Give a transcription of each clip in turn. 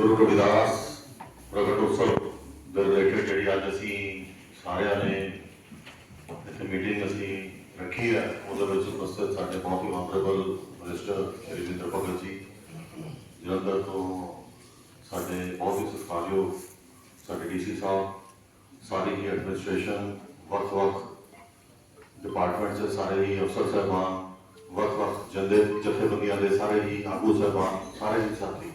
ਗੁਰੂ ਰਵਿਦਾਸ ਪ੍ਰਗਟ ਉਤਸਵ ਦੇ ਰਿਲੇਟਡ ਜਿਹੜੀ ਅੱਜ ਅਸੀਂ ਸਾਰਿਆਂ ਨੇ ਇੱਥੇ ਮੀਟਿੰਗ ਅਸੀਂ ਰੱਖੀ ਹੈ, ਉਹਦੇ ਵਿੱਚ ਉਪਸਥਿਤ ਸਾਡੇ ਬਹੁਤ ਹੀ ਆਨਰੇਬਲ ਮਿਨਿਸਟਰ ਸ਼੍ਰੀ ਜਿੰਦਰ ਭਗਤ ਜੀ ਜਲੰਧਰ ਤੋਂ ਸਾਡੇ ਬਹੁਤ ਹੀ ਸਤਿਕਾਰਯੋਗ ਸਾਡੇ ਡੀਸੀ ਸਾਹਿਬ, ਸਾਰੀ ਹੀ ਐਡਮਿਨਿਸਟ੍ਰੇਸ਼ਨ ਵੱਖ ਵੱਖ ਡਿਪਾਰਟਮੈਂਟ ਦੇ ਸਾਰੇ ਹੀ ਅਫਸਰ ਸਾਹਿਬਾਨ ਵੱਖ ਵੱਖ ਜੰਦੇ ਜਥੇਬੰਦੀਆਂ ਦੇ ਸਾਰੇ ਹੀ ਆਗੂ ਸਾਹਿਬਾਨ, ਸਾਰੇ ਹੀ ਸਾਥੀ।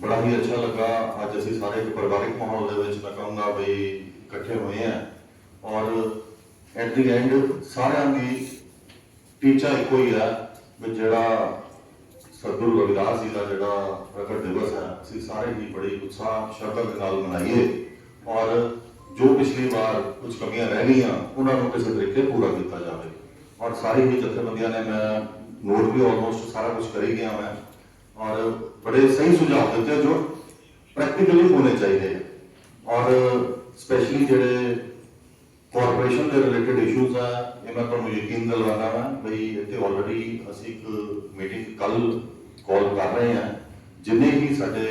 ਬੜਾ ਹੀ ਅੱਛਾ ਲੱਗਾ। ਅੱਜ ਅਸੀਂ ਸਾਰੇ ਇੱਕ ਪਰਿਵਾਰਿਕ ਮਾਹੌਲ ਦੇ ਵਿੱਚ ਮੈਂ ਕਹੂੰਗਾ ਵੀ ਇਕੱਠੇ ਹੋਏ ਆ। ਔਰ ਐਟ ਦੀ ਐਂਡ ਸਾਰਿਆਂ ਦੀ ਟੀਚਾ ਇੱਕੋ ਹੀ ਹੈ ਵੀ ਜਿਹੜਾ ਸਤਿਗੁਰੂ ਰਵਿਦਾਸ ਜੀ ਦਾ ਜਿਹੜਾ ਪ੍ਰਗਟ ਦਿਵਸ ਹੈ ਅਸੀਂ ਸਾਰੇ ਹੀ ਬੜੇ ਉਤਸ਼ਾਹ, ਸ਼ਰਧਾ ਦੇ ਨਾਲ ਮਨਾਈਏ। ਔਰ ਜੋ ਪਿਛਲੀ ਵਾਰ ਕੁਝ ਕਮੀਆਂ ਰਹਿ ਗਈਆਂ, ਉਹਨਾਂ ਨੂੰ ਕਿਸੇ ਤਰੀਕੇ ਪੂਰਾ ਕੀਤਾ ਜਾਵੇ। ਔਰ ਸਾਰੀ ਹੀ ਜਥੇਬੰਦੀਆਂ ਨੇ ਮੈਂ ਨੋਟ ਵੀ ਆਲਮੋਸਟ ਸਾਰਾ ਕੁਝ ਕਰੀ ਗਿਆ ਮੈਂ। ਔਰ ਬੜੇ ਸਹੀ ਸੁਝਾਅ ਦਿੱਤੇ ਜੋ ਪ੍ਰੈਕਟੀਕਲੀ ਹੋਣੇ ਚਾਹੀਦੇ ਹੈ ਔਰ ਸਪੈਸ਼ਲੀ ਜਿਹੜੇ ਕਾਰਪੋਰੇਸ਼ਨ ਦੇ ਰਿਲੇਟਡ ਇਸ਼ੂਜ਼ ਆ, ਇਹ ਤੁਹਾਨੂੰ ਯਕੀਨ ਦਿਲਾਣਾ ਹਾਂ ਬਈ ਇੱਥੇ ਆਲਰੇਡੀ ਅਸੀਂ ਇੱਕ ਮੀਟਿੰਗ ਕੱਲ ਕਾਲ ਕਰ ਰਹੇ ਹਾਂ। ਜਿੰਨੇ ਵੀ ਸਾਡੇ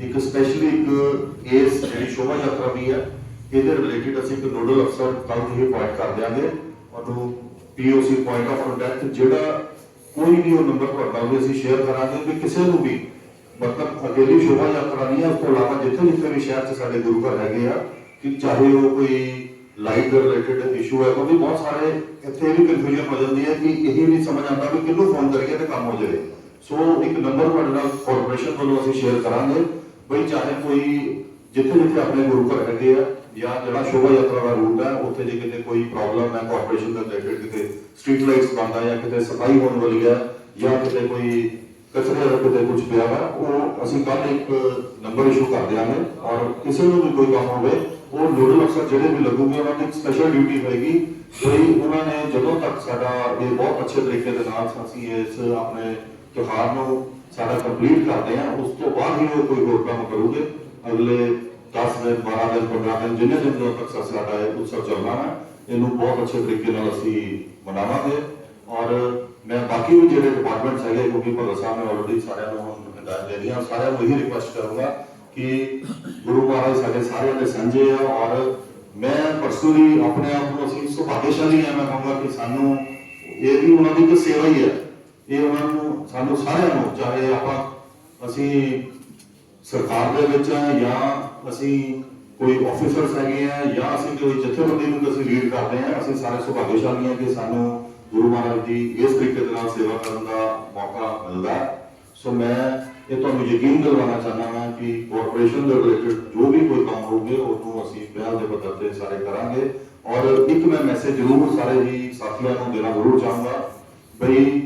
ਇੱਕ ਸਪੈਸ਼ਲੀ ਇੱਕ ਇਸ ਜਿਹੜੀ ਸ਼ੋਭਾ ਯਾਤਰਾ ਵੀ ਹੈ ਇਹਦੇ ਰਿਲੇਟਡ ਅਸੀਂ ਇੱਕ ਨੋਡਲ ਅਫਸਰ ਕੱਲ ਹੀ ਅਪਾਇੰਟ ਕਰ ਦਿਆਂਗੇ। ਉਹਨੂੰ ਪੀਓਸੀ ਪੁਆਇੰਟ ਆਫ ਕੰਟੈਕਟ ਜਿਹੜਾ ਕੋਈ ਵੀ ਉਹ ਨੰਬਰ ਤੁਹਾਡੇ ਵੀ ਅਸੀਂ ਸ਼ੇਅਰ ਕਰਾਂਗੇ ਵੀ ਕਿਸੇ ਨੂੰ ਵੀ, ਮਤਲਬ ਅਕੇਲੀ ਸ਼ੋਭਾ ਯਾਤਰਾ ਨਹੀਂ ਹੈ ਉਸ ਤੋਂ ਇਲਾਵਾ ਜਿੱਥੇ ਜਿੱਥੇ ਵੀ ਸ਼ਹਿਰ 'ਚ ਸਾਡੇ ਗੁਰੂ ਘਰ ਹੈਗੇ ਆ, ਕਿ ਚਾਹੇ ਉਹ ਕੋਈ ਲਾਈਟ ਦੇ ਰਿਲੇਟਡ ਇਸ਼ੂ ਹੈ ਕਿਉਂਕਿ ਬਹੁਤ ਸਾਰੇ ਇੱਥੇ ਇਹ ਵੀ ਕਨਫਿਊਜ਼ਨ ਹੋ ਜਾਂਦੀ ਹੈ ਕਿ ਇਹ ਨਹੀਂ ਸਮਝ ਆਉਂਦਾ ਕਿ ਕਿਹਨੂੰ ਫੋਨ ਕਰੀਏ ਤੇ ਕੰਮ ਹੋ ਜਾਵੇ। ਸੋ ਇੱਕ ਨੰਬਰ ਤੁਹਾਡੇ ਨਾਲ ਕਾਰਪੋਰੇਸ਼ਨ ਵੱਲੋਂ ਅਸੀਂ ਸ਼ੇਅਰ ਕਰਾਂਗੇ, ਬਈ ਚਾਹੇ ਕੋਈ ਜਿੱਥੇ ਜਿੱਥੇ ਆਪਣੇ ਗੁਰੂ ਘਰ ਹੈਗੇ ਆ ਜਾਂ ਜਿਹੜਾ ਸ਼ੋਭਾ ਯਾਤਰਾ ਦਾ ਰੂਟ ਹੈ, ਉੱਥੇ ਜੇ ਕਿਤੇ ਕੋਈ ਪ੍ਰੋਬਲਮ ਹੈ ਕਾਰਪੋਰੇਸ਼ਨ ਦੇ ਰਿਲੇਟਡ ਕਿਤੇ ਸਟਰੀਟ ਲਾਈਟਸ ਬੰਦ ਆ ਜਾਂ ਕਿਤੇ ਸਫ਼ਾਈ ਹੋਣ ਵਾਲੀ ਹੈ ਜਾਂ ਕਿਤੇ ਕੋਈ ਕਚਰੇ ਦਾ ਕਿਤੇ ਕੁਝ ਪਿਆ ਵਾ, ਉਹ ਅਸੀਂ ਕੱਲ ਇੱਕ ਨੰਬਰ ਇਸ਼ੂ ਕਰ ਦਿਆਂਗੇ ਔਰ ਕਿਸੇ ਨੂੰ ਵੀ ਕੋਈ ਕੰਮ ਹੋਵੇ, ਉਹ ਨੋਡਲ ਅਫਸਰ ਜਿਹੜੇ ਵੀ ਲੱਗੂਗੇ, ਉਹਨਾਂ ਦੀ ਸਪੈਸ਼ਲ ਡਿਊਟੀ ਹੋਏਗੀ। ਕੋਈ ਉਹਨਾਂ ਨੇ ਜਦੋਂ ਤੱਕ ਸਾਡਾ ਇਹ ਬਹੁਤ ਅੱਛੇ ਤਰੀਕੇ ਦੇ ਨਾਲ ਅਸੀਂ ਇਸ ਆਪਣੇ ਤਿਉਹਾਰ ਨੂੰ ਸਾਡਾ ਕੰਪਲੀਟ ਕਰਦੇ ਹਾਂ, ਉਸ ਤੋਂ ਬਾਅਦ ਹੀ ਉਹ ਕੋਈ ਹੋਰ ਕੰਮ ਕਰੂਗੇ। ਅਗਲੇ 10 ਦਿਨ 12 ਦਿਨ 15 ਦਿਨ ਜਿੰਨੇ ਦਿਨ ਤੱਕ ਸਾਡਾ ਇਹ ਉਤਸਵ ਚੱਲਣਾ ਹੈ ਇਹਨੂੰ ਬਹੁਤ ਅੱਛੇ ਤਰੀਕੇ ਨਾਲ ਅਸੀਂ ਮਨਾਵਾਂਗੇ। ਔਰ ਮੈਂ ਬਾਕੀ ਵੀ ਜਿਹੜੇ ਡਿਪਾਰਟਮੈਂਟਸ ਹੈਗੇ ਕਿਉਂਕਿ ਭਗਤ ਸਾਹਿਬ ਨੇ ਆਲਰੇਡੀ ਸਾਰਿਆਂ ਨੂੰ ਹਦਾਇਤ ਦੇ ਦਿੱਤੀਆਂ ਸਾਰਿਆਂ ਨੂੰ ਇਹੀ ਰਿਕੁਐਸਟ ਕਰੂੰਗਾ ਕਿ ਗੁਰੂ ਮਹਾਰਾਜ ਸਾਡੇ ਸਾਰਿਆਂ ਦੇ ਸਾਂਝੇ ਆ। ਔਰ ਮੈਂ ਪਰਸਨਲੀ ਆਪਣੇ ਆਪ ਨੂੰ ਅਸੀਂ ਸੁਭਾਗਿਆਸ਼ਾਲੀ ਆ, ਮੈਂ ਕਹਾਂਗਾ ਕਿ ਸਾਨੂੰ ਇਹ ਵੀ ਉਹਨਾਂ ਦੀ ਇੱਕ ਸੇਵਾ ਹੀ ਹੈ ਇਹ ਉਹਨਾਂ ਨੂੰ, ਸਾਨੂੰ ਸਾਰਿਆਂ ਨੂੰ, ਚਾਹੇ ਆਪਾਂ ਅਸੀਂ ਸਰਕਾਰ ਦੇ ਵਿੱਚ ਆ ਜਾਂ ਅਸੀਂ ਕੋਈ ਆਫੀਸਰਸ ਹੈਗੇ ਆ ਜਾਂ ਅਸੀਂ ਕੋਈ ਜਥੇਬੰਦੀ ਨੂੰ ਅਸੀਂ ਲੀਡ ਕਰਦੇ ਆ, ਅਸੀਂ ਸਾਰੇ ਸੁਭਾਗਸ਼ਾਲੀ ਆ ਕਿ ਸਾਨੂੰ ਗੁਰੂ ਮਹਾਰਾਜ ਦੀ ਇਸ ਤਰੀਕੇ ਦੇ ਨਾਲ ਸੇਵਾ ਕਰਨ ਦਾ ਮੌਕਾ ਮਿਲਦਾ ਸੋ ਮੈਂ ਇਹ ਤੁਹਾਨੂੰ ਯਕੀਨ ਦਿਵਾਉਣਾ ਚਾਹੁੰਦਾ ਹਾਂ ਕਿ ਕਾਰਪੋਰੇਸ਼ਨ ਦੇ ਰਿਲੇਟਡ ਜੋ ਵੀ ਕੋਈ ਕੰਮ ਹੋਊਗੇ, ਉਹਨੂੰ ਅਸੀਂ ਪਹਿਲ ਦੇ ਪੱਧਰ ਤੇ ਸਾਰੇ ਕਰਾਂਗੇ। ਔਰ ਇੱਕ ਮੈਂ ਮੈਸੇਜ ਜ਼ਰੂਰ ਸਾਰੇ ਜੀ ਸਾਥੀਆਂ ਨੂੰ ਦੇਣਾ ਜ਼ਰੂਰ ਚਾਹਾਂਗਾ, ਬਈ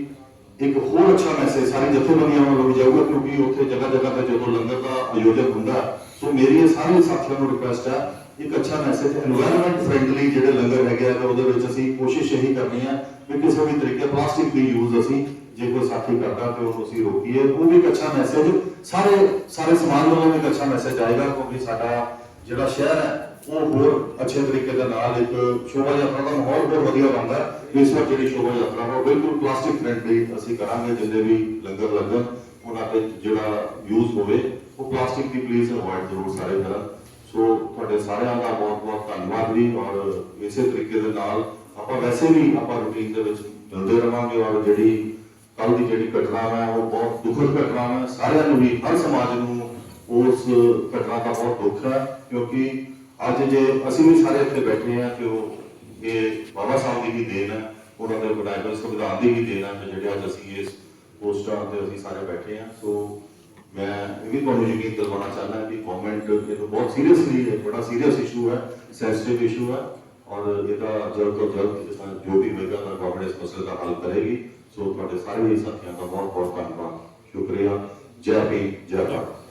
ਇੱਕ ਹੋਰ ਅੱਛਾ ਮੈਸੇਜ ਸਾਰੀ ਜਥੇਬੰਦੀਆਂ ਵੱਲੋਂ ਵੀ ਜਾਊਗਾ ਕਿਉਂਕਿ ਉੱਥੇ ਜਗ੍ਹਾ ਜਗ੍ਹਾ ਤੇ ਜਦੋਂ ਲੰਗਰ ਦਾ ਆਯੋਜਨ ਹੁੰਦਾ, ਸੋ ਮੇਰੀ ਇਹ ਸਾਰੇ ਸਾਥੀਆਂ ਨੂੰ ਰਿਕੁਐਸਟ ਹੈ ਇੱਕ ਅੱਛਾ ਮੈਸੇਜ এনवायरमेंट ਫ੍ਰੈਂਡਲੀ ਜਿਹੜੇ ਲੰਗਰ ਹੈਗੇ ਆ ਉਹਦੇ ਵਿੱਚ ਅਸੀਂ ਕੋਸ਼ਿਸ਼ ਇਹੀ ਕਰਨੀ ਹੈ ਕਿ ਕਿਸੇ ਵੀ ਤਰੀਕੇ ਪਲਾਸਟਿਕ ਦੀ ਯੂਜ਼ ਅਸੀਂ, ਜੇ ਕੋਈ ਸਾਥੀ ਕਰਦਾ ਤੇ ਉਹਨੂੰ ਅਸੀਂ ਰੋਕੀਏ, ਉਹ ਵੀ ਇੱਕ ਅੱਛਾ ਮੈਸੇਜ ਸਾਰੇ ਸਾਰੇ ਸਮਾਜ ਵੱਲੋਂ ਵੀ ਇੱਕ ਅੱਛਾ ਮੈਸੇਜ ਆਏਗਾ ਕਿਉਂਕਿ ਸਾਡਾ ਜਿਹੜਾ ਸ਼ਹਿਰ ਹੈ, ਉਹ ਹੋਰ ਅੱਛੇ ਤਰੀਕੇ ਦੇ ਨਾਲ ਇੱਕ ਸ਼ੋਭਾ ਯਾਤਰਾ ਦਾ ਮਾਹੌਲ ਬਹੁਤ ਵਧੀਆ ਬਣਦਾ ਇਸ ਵਾਰ ਜਿਹੜੀ ਸ਼ੋਭਾ ਯਾਤਰਾ ਉਹ ਬਿਲਕੁਲ ਪਲਾਸਟਿਕ ਫ੍ਰੈਂਡਲੀ ਅਸੀਂ ਕਰਾਂਗੇ, ਜਿੰਨੇ ਵੀ ਲੰਗਰ ਲੱਗਣ, ਉਹਨਾਂ ਦੇ ਜਿਹੜਾ ਯੂਜ਼ ਹੋਵੇ, ਉਹ ਪਲਾਸਟਿਕ ਦੀ ਪਲੀਜ਼ ਅਵੋਇਡ ਜ਼ਰੂਰ ਸਾਰੇ ਕਰਨ। ਸੋ ਤੁਹਾਡੇ ਸਾਰਿਆਂ ਦਾ ਬਹੁਤ ਬਹੁਤ ਧੰਨਵਾਦ ਵੀ ਔਰ ਇਸੇ ਤਰੀਕੇ ਦੇ ਨਾਲ ਆਪਾਂ ਵੈਸੇ ਵੀ ਆਪਾਂ ਰੂਟੀਨ ਦੇ ਵਿੱਚ ਮਿਲਦੇ ਰਵਾਂਗੇ, ਔਰ ਜਿਹੜੀ ਕੱਲ ਦੀ ਜਿਹੜੀ ਘਟਨਾ ਹੈ, ਉਹ ਬਹੁਤ ਦੁਖਦ ਘਟਨਾ ਹੈ, ਸਾਰਿਆਂ ਨੂੰ ਵੀ, ਹਰ ਸਮਾਜ ਨੂੰ ਉਸ ਘਟਨਾ ਦਾ ਬਹੁਤ ਦੁੱਖ ਹੈ ਕਿਉਂਕਿ ਅੱਜ ਜੇ ਅਸੀਂ ਵੀ ਸਾਰੇ ਇੱਥੇ ਬੈਠੇ ਹਾਂ ਕਿ ਉਹ ਇਹ ਬਾਬਾ ਸਾਹਿਬ ਦੀ ਹੀ ਦੇਣ ਹੈ ਉਹਨਾਂ ਦੇ ਬਣਾਏ ਹੋਏ ਸੰਵਿਧਾਨ ਦੀ ਹੀ ਦੇਣ ਹੈ ਕਿ ਜਿਹੜੇ ਅੱਜ ਅਸੀਂ ਇਸ ਪੋਸਟਾਂ ਤੇ ਅਸੀਂ ਸਾਰੇ ਬੈਠੇ ਹਾਂ ਸੋ ਮੈਂ ਇਹ ਵੀ ਤੁਹਾਨੂੰ ਯਕੀਨ ਦਿਲਵਾਉਣਾ ਚਾਹੁੰਦਾ ਕਿ ਗਵਰਨਮੈਂਟ ਇਹਨੂੰ ਬਹੁਤ ਸੀਰੀਅਸਲੀ ਹੈ ਬੜਾ ਸੀਰੀਅਸ ਇਸ਼ੂ ਹੈ ਸੈਂਸਿਟਿਵ ਇਸ਼ੂ ਹੈ ਔਰ ਇਹਦਾ ਜਲਦ ਤੋਂ ਜਲਦ ਜਿਸ ਤਰ੍ਹਾਂ ਜੋ ਵੀ ਹੋਏਗਾ ਤਾਂ ਗਵਰਨਮੈਂਟ ਇਸ ਮਸਲੇ ਦਾ ਹੱਲ ਕਰੇਗੀ ਸੋ ਤੁਹਾਡੇ ਸਾਰੇ ਹੀ ਸਾਥੀਆਂ ਦਾ ਬਹੁਤ ਬਹੁਤ ਧੰਨਵਾਦ ਸ਼ੁਕਰੀਆ ਜੈ ਭੀਮ ਜੈ ਭਾਰਤ